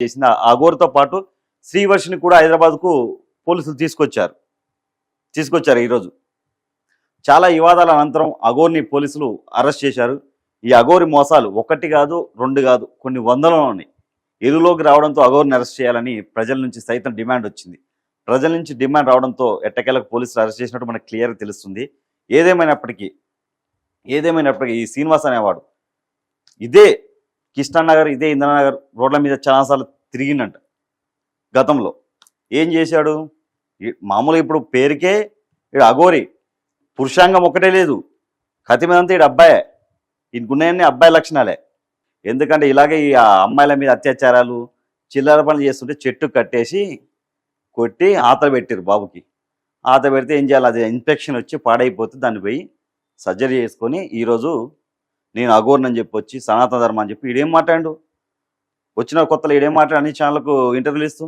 చేసింది ఆ అఘోర్తో పాటు శ్రీవర్షిని కూడా హైదరాబాద్కు పోలీసులు తీసుకొచ్చారు. తీసుకొచ్చారు ఈరోజు. చాలా వివాదాల అనంతరం అఘోర్ని పోలీసులు అరెస్ట్ చేశారు. ఈ అఘోరి మోసాలు ఒకటి కాదు రెండు కాదు కొన్ని వందలలో ఉన్నాయి. ఎదురులోకి రావడంతో అఘోర్ని అరెస్ట్ చేయాలని ప్రజల నుంచి సైతం డిమాండ్ వచ్చింది. ప్రజల నుంచి డిమాండ్ రావడంతో ఎట్టకేలకు పోలీసులు అరెస్ట్ చేసినట్టు మనకు క్లియర్గా తెలుస్తుంది. ఏదేమైనప్పటికీ ఏదేమైనప్పటికీ ఈ శ్రీనివాస్ అనేవాడు ఇదే కృష్ణానగర్ ఇదే ఇంద్రనగర్ రోడ్ల మీద చాలాసార్లు తిరిగిండంట. గతంలో ఏం చేశాడు? ఈ- మామూలుగా ఇప్పుడు పేరుకే ఇడు అఘోరి. పురుషాంగం ఒక్కటే లేదు. కతి మీదంతా ఇడు అబ్బాయే. ఈయనకున్నాయన్ని అబ్బాయి లక్షణాలే. ఎందుకంటే ఇలాగే ఈ అమ్మాయిల మీద అత్యాచారాలు చిల్లర పనులు చేస్తుంటే చెట్టు కట్టేసి కొట్టి ఆత పెట్టారు బాబుకి. ఆత పెడితే ఏం చేయాలి? అది ఇన్ఫెక్షన్ వచ్చి పాడైపోతే దాన్ని పోయి సర్జరీ చేసుకొని ఈరోజు నేను అఘోర్నని చెప్పి వచ్చి సనాతన ధర్మం అని చెప్పి ఈడేం మాట్లాడు వచ్చిన కొత్తలో ఈడేం మాట్లాడు? అన్ని ఛానళ్ళకు ఇంటర్వ్యూలు ఇస్తూ?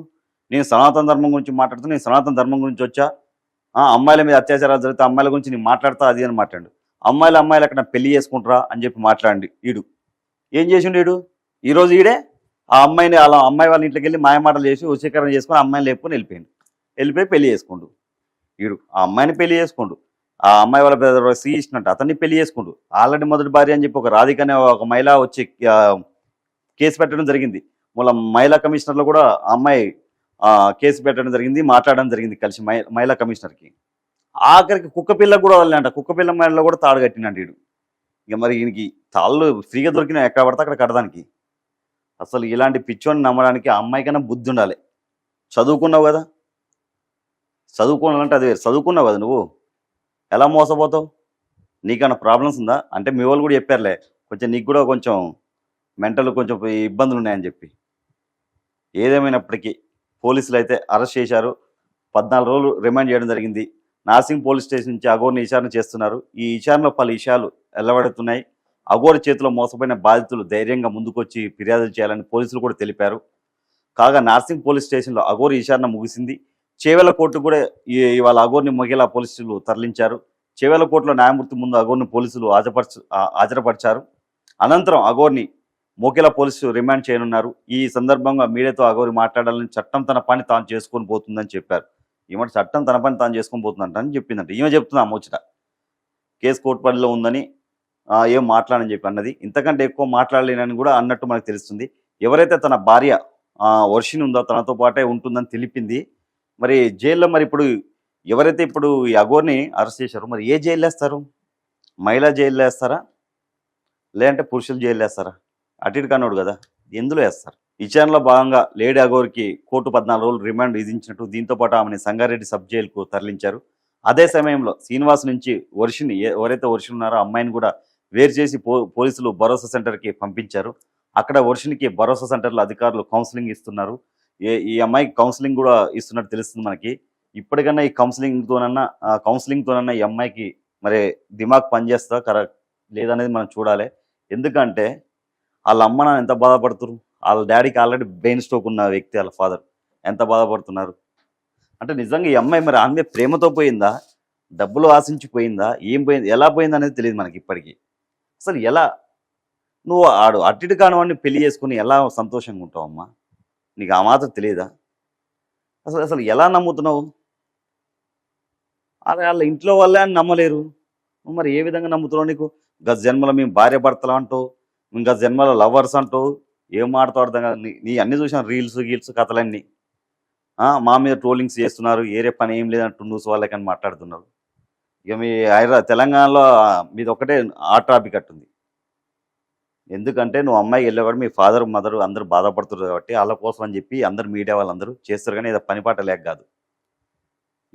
నేను సనాతన ధర్మం గురించి మాట్లాడుతూ నేను సనాతన ధర్మం గురించి వచ్చా? ఆ, అమ్మాయిల మీద అత్యాచారాలు జరిగితే అమ్మాయిల గురించి నేను మాట్లాడతా అది అని మాట్లాడు అమ్మాయిలు అమ్మాయిలు అక్కడ పెళ్ళి చేసుకుంటారా అని చెప్పి మాట్లాడండి ఈడు. ఏం చేసిండు ఈడు? ఈరోజు ఈడే ఆ అమ్మాయిని అలా అమ్మాయి వాళ్ళ ఇంట్లోకి వెళ్ళి మాయమాటలు చేసి వశీకరణ చేసుకొని అమ్మాయిని లేపుకొని వెళ్ళిపోయిండు. వెళ్ళిపోయి పెళ్ళి చేసుకుండు. ఈడు ఆ అమ్మాయిని పెళ్ళి చేసుకుండు. ఆ అమ్మాయి వాళ్ళ బ్రదర్ శ్రీ ఇచ్చినట్టు అతన్ని పెళ్ళి చేసుకుంటూ. ఆల్రెడీ మొదటి భార్య అని చెప్పి ఒక రాధిక అనే ఒక మహిళ వచ్చి కేసు పెట్టడం జరిగింది. మళ్ళీ మహిళా కమిషనర్లో కూడా ఆ అమ్మాయి ఆ, కేసు పెట్టడం జరిగింది మాట్లాడడం జరిగింది కలిసి మహిళా కమిషనర్కి. ఆఖరికి కుక్క పిల్లకు కూడా వదలంట కుక్క పిల్ల మహిళలో కూడా తాడు కట్టినంట వీడు ఇక మరి ఈయనకి తాళ్ళు ఫ్రీగా దొరికిన ఎక్కడ పడితే అక్కడ కట్టడానికి. అసలు ఇలాంటి పిచ్చోని నమ్మడానికి ఆ అమ్మాయి కన్నా బుద్ధి ఉండాలి. చదువుకున్నావు కదా? చదువుకోవాలంటే అది చదువుకున్నావు కదా నువ్వు? ఎలా మోసపోతావు? నీకన్నా ప్రాబ్లమ్స్ ఉందా? అంటే మీ వాళ్ళు కూడా చెప్పారులే కొంచెం నీకు కూడా కొంచెం మెంటల్ కొంచెం ఇబ్బందులు ఉన్నాయని చెప్పి. ఏదేమైనప్పటికీ పోలీసులు అయితే అరెస్ట్ చేశారు. పద్నాలుగు రోజులు రిమాండ్ చేయడం జరిగింది. నార్సింగ్ పోలీస్ స్టేషన్ నుంచి అఘోర్ని విచారణ చేస్తున్నారు. ఈ విచారణలో పలు విషయాలు ఎల్లబడుతున్నాయి. అఘోరి చేతిలో మోసపోయిన బాధితులు ధైర్యంగా ముందుకొచ్చి ఫిర్యాదులు చేయాలని పోలీసులు కూడా తెలిపారు. కాగా నార్సింగ్ పోలీస్ స్టేషన్లో అఘోరి విచారణ ముగిసింది. చేవెల కోర్టు కూడా ఇవాళ అగోర్ని మహిళా పోలీసులు తరలించారు. చేవెల కోర్టులో న్యాయమూర్తి ముందు అగోర్ని పోలీసులు హాజరుపరచ హాజరపరిచారు హాజరుపరిచారు. అనంతరం అగోర్ని మోకేలా పోలీసులు రిమాండ్ చేయనున్నారు. ఈ సందర్భంగా మీడియాతో అఘోరి మాట్లాడాలని చట్టం తన పని తాను చేసుకొని పోతుందని చెప్పారు. ఈమె చట్టం తన పని తాను చేసుకొని పోతుందంట అని చెప్పిందంట. ఈమె చెప్తుంది అమ్మొచ్చట కేసు కోర్టు పనిలో ఉందని ఏం మాట్లాడని చెప్పి అన్నది. ఇంతకంటే ఎక్కువ మాట్లాడలేనని కూడా అన్నట్టు మనకు తెలుస్తుంది. ఎవరైతే తన భార్య వర్షిని ఉందో తనతో పాటే ఉంటుందని తెలిపింది మరి జైల్లో మరి ఇప్పుడు ఎవరైతే ఇప్పుడు ఈ అఘోర్ని అరెస్ట్ చేశారో మరి ఏ జైలు వేస్తారు? మహిళా జైల్లో వేస్తారా? లేదంటే పురుషుల జైలు వేస్తారా? అటు ఇటు కదా ఎందులో వేస్తారు? విచారణలో భాగంగా లేడీ అఘోర్కి కోర్టు పద్నాలుగు రోజులు రిమాండ్ విధించినట్టు దీంతో పాటు ఆమెని సంగారెడ్డి సబ్ జైలుకు తరలించారు. అదే సమయంలో శ్రీనివాస్ నుంచి వర్షిని ఎవరైతే వర్షిని ఉన్నారో అమ్మాయిని కూడా వేరు చేసి పో పోలీసులు భరోసా సెంటర్కి పంపించారు. అక్కడ వర్షినికి భరోసా సెంటర్లో అధికారులు కౌన్సిలింగ్ ఇస్తున్నారు. ఏ ఈ అమ్మాయికి కౌన్సిలింగ్ కూడా ఇస్తున్నట్టు తెలుస్తుంది మనకి. ఇప్పటికన్నా ఈ కౌన్సిలింగ్తోనన్నా కౌన్సిలింగ్తోనన్నా ఈ అమ్మాయికి మరి దిమాగ్ పనిచేస్తా కరెక్ట్ లేదనేది మనం చూడాలి. ఎందుకంటే వాళ్ళ అమ్మ నాన్న ఎంత బాధపడుతున్నారు వాళ్ళ డాడీకి ఆల్రెడీ బ్రెయిన్ స్ట్రోక్ ఉన్న వ్యక్తి వాళ్ళ ఫాదర్ ఎంత బాధపడుతున్నారు? అంటే నిజంగా ఈ అమ్మాయి మరి ఆమె ప్రేమతో పోయిందా? డబ్బులు ఆశించి పోయిందా ఏం పోయింది? ఎలా పోయింది అనేది తెలియదు మనకి ఇప్పటికీ. అసలు ఎలా? నువ్వు ఆడు అట్టిటి కానివాడిని పెళ్ళి చేసుకుని ఎలా సంతోషంగా ఉంటావు అమ్మా? నీకు ఆ మాత్రం తెలియదా? అసలు అసలు ఎలా నమ్ముతున్నావు? అరే వాళ్ళ ఇంట్లో వాళ్ళే అని నమ్మలేరు. మరి ఏ విధంగా నమ్ముతున్నావు నీకు? గత జన్మలో మేము భార్య భర్తలు అంటావు మేము గత జన్మలో లవర్స్ అంటావు ఏం మాట్లాడుతావు అర్థం నీ నీ అన్నీ చూసాను రీల్స్ గీల్స్ కథలన్నీ. మా మీద ట్రోలింగ్స్ చేస్తున్నారు ఏరే పని ఏం లేదంటూ న్యూస్ వాళ్ళకని మాట్లాడుతున్నారు. ఇక మీ హైదరాబాద్ తెలంగాణలో మీద మీది ఒకటే ఆ ట్రాఫిక్ అట్టుంది. ఎందుకంటే నువ్వు అమ్మాయి వెళ్ళేవాడు మీ ఫాదర్ మదర్ అందరూ బాధపడుతున్నారు కాబట్టి వాళ్ళ కోసం అని చెప్పి అందరు మీడియా వాళ్ళందరూ చేస్తారు కానీ ఏదో పనిపాట లేక కాదు.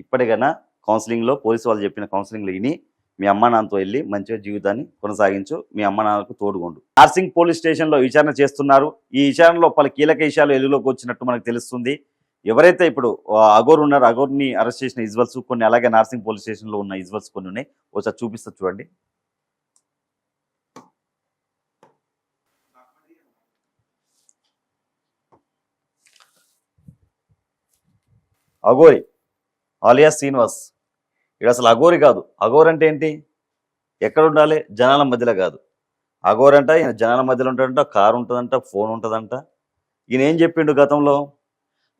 ఇప్పటికైనా కౌన్సిలింగ్లో పోలీసు వాళ్ళు చెప్పిన కౌన్సిలింగ్లో విని మీ అమ్మ నాన్నతో వెళ్ళి మంచిగా జీవితాన్ని కొనసాగించు మీ అమ్మ నాన్నకు తోడుకోండు నార్సింగ్ పోలీస్ స్టేషన్లో విచారణ చేస్తున్నారు. ఈ విచారణలో పలు కీలక విషయాలు వెలుగులోకి వచ్చినట్టు మనకు తెలుస్తుంది. ఎవరైతే ఇప్పుడు అగోర్ ఉన్నారో అగోర్ని అరెస్ట్ చేసిన ఇజ్వల్స్ కొన్ని అలాగే నార్సింగ్ పోలీస్ స్టేషన్లో ఉన్న ఇజ్వల్స్ కొన్ని ఉన్నాయి. ఒకసారి చూపిస్తా చూడండి. అఘోరి ఆలియా శ్రీనివాస్. ఇక్కడ అసలు అఘోరి కాదు. అఘోర్ అంటే ఏంటి? ఎక్కడ ఉండాలి? జనాల మధ్యలో కాదు. అఘోర్ అంట ఈయన జనాల మధ్యలో ఉంటాడంట కారు ఉంటుందంట ఫోన్ ఉంటుందంట. ఈయన ఏం చెప్పిండు గతంలో?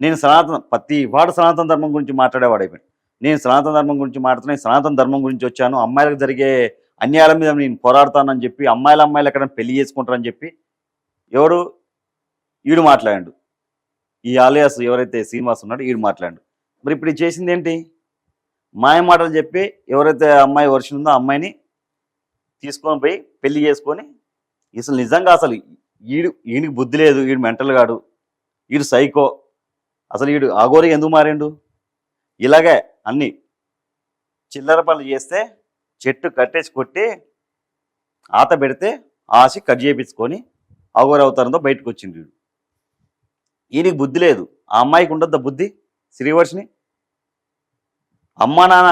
నేను సనాతన ప్రతి వాడు సనాతన ధర్మం గురించి మాట్లాడేవాడు అయిపోయాడు. నేను సనాతన ధర్మం గురించి మాట్లాడుతున్నా సనాతన ధర్మం గురించి వచ్చాను అమ్మాయిలకు జరిగే అన్యాయాల మీద నేను పోరాడతానని చెప్పి అమ్మాయిల అమ్మాయిలు ఎక్కడ పెళ్ళి చేసుకుంటారని చెప్పి ఎవడు? ఈడు మాట్లాడాడు. ఈ ఆలియాస్ ఎవరైతే శ్రీనివాస్ ఉన్నాడో ఈడు మాట్లాడాడు. మరి ఇప్పుడు చేసింది ఏంటి? మాయ మాటలు చెప్పి ఎవరైతే అమ్మాయి వర్షం ఉందో ఆ అమ్మాయిని తీసుకొని పోయి పెళ్ళి చేసుకొని అసలు నిజంగా అసలు ఈడు ఈయనకి బుద్ధి లేదు ఈడు మెంటల్ గాడు ఈడు సైకో. అసలు ఈడు ఆగోరి ఎందుకు మారిండు? ఇలాగే అన్ని చిల్లర పనులు చేస్తే చెట్టు కట్టేసి కొట్టి ఆత పెడితే ఆశ కట్ చేయించుకొని ఆగోరి అవతారంతో బయటకు వచ్చిండు వీడు ఈయనకి బుద్ధి లేదు. ఆ అమ్మాయికి ఉండద్దా బుద్ధి శ్రీవర్షిని? అమ్మ నాన్న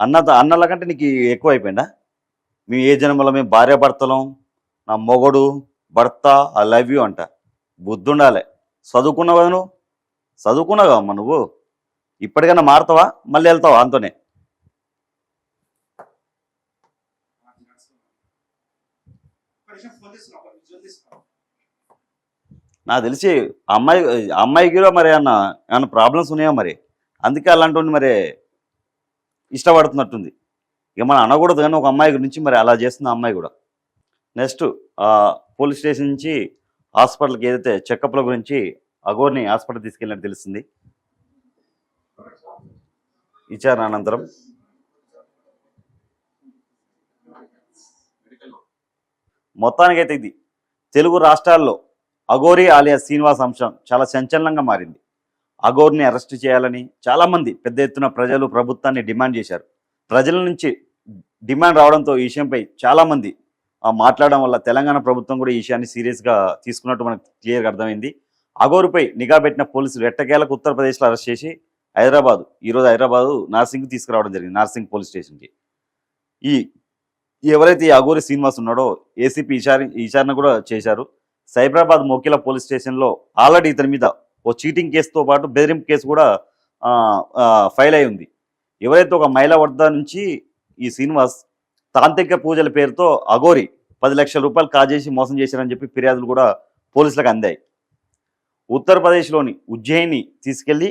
అన్న అన్నల కంటే నీకు ఎక్కువ అయిపోయిందా మేము ఏ జన్మలో మేము భార్య భర్తలం నా మొగడు భర్త ఐ లవ్ యూ అంట. బుద్ధి ఉండాలి చదువుకున్నావు నువ్వు? చదువుకున్నావు అమ్మ నువ్వు? ఇప్పటికైనా మారుతావా? మళ్ళీ వెళ్తావా అంతనే? నాకు తెలిసి అమ్మాయి అమ్మాయికిలో అమ్మాయికి కూడా మరి ఏమన్నా ఏమన్నా ప్రాబ్లమ్స్ ఉన్నాయా మరి? అందుకే అలాంటి మరి ఇష్టపడుతున్నట్టుంది. ఇక మనం అనకూడదు కానీ ఒక అమ్మాయి గురించి మరి అలా చేస్తుంది అమ్మాయి కూడా. నెక్స్ట్ పోలీస్ స్టేషన్ నుంచి హాస్పిటల్కి ఏదైతే చెకప్ల గురించి అఘోర్ని హాస్పిటల్ తీసుకెళ్ళినట్టు తెలిసింది విచారణ అనంతరం. మొత్తానికైతే ఇది. తెలుగు రాష్ట్రాల్లో అఘోరి ఆలియా శ్రీనివాస్ అంశం చాలా సంచలనంగా మారింది. అఘోర్ని అరెస్ట్ చేయాలని చాలామంది పెద్ద ఎత్తున ప్రజలు ప్రభుత్వాన్ని డిమాండ్ చేశారు. ప్రజల నుంచి డిమాండ్ రావడంతో ఈ విషయంపై చాలామంది మాట్లాడడం వల్ల తెలంగాణ ప్రభుత్వం కూడా ఈ విషయాన్ని సీరియస్గా తీసుకున్నట్టు మనకు క్లియర్గా అర్థమైంది. అఘోరుపై నిఘా పెట్టిన పోలీసులు ఎట్టకేలకు ఉత్తరప్రదేశ్లో అరెస్ట్ చేసి హైదరాబాద్ ఈరోజు హైదరాబాద్ నార్సింగ్ తీసుకురావడం జరిగింది నార్సింగ్ పోలీస్ స్టేషన్కి. ఈ ఎవరైతే ఈ అఘోరి శ్రీనివాస్ ఉన్నాడో ఏసీపీ విచార విచారణ కూడా చేశారు. సైబరాబాద్ మోకిల పోలీస్ స్టేషన్లో ఆల్రెడీ ఇతని మీద ఓ చీటింగ్ కేసుతో పాటు బెదిరింపు కేసు కూడా ఫైల్ అయి ఉంది. ఎవరైతే ఒక మహిళ వద్ద నుంచి ఈ శ్రీనివాస్ తాంత్రిక పూజల పేరుతో అఘోరి పది లక్షల రూపాయలు కాజేసి మోసం చేశారని చెప్పి ఫిర్యాదులు కూడా పోలీసులకు అందాయి. ఉత్తరప్రదేశ్లోని ఉజ్జయిని తీసుకెళ్ళి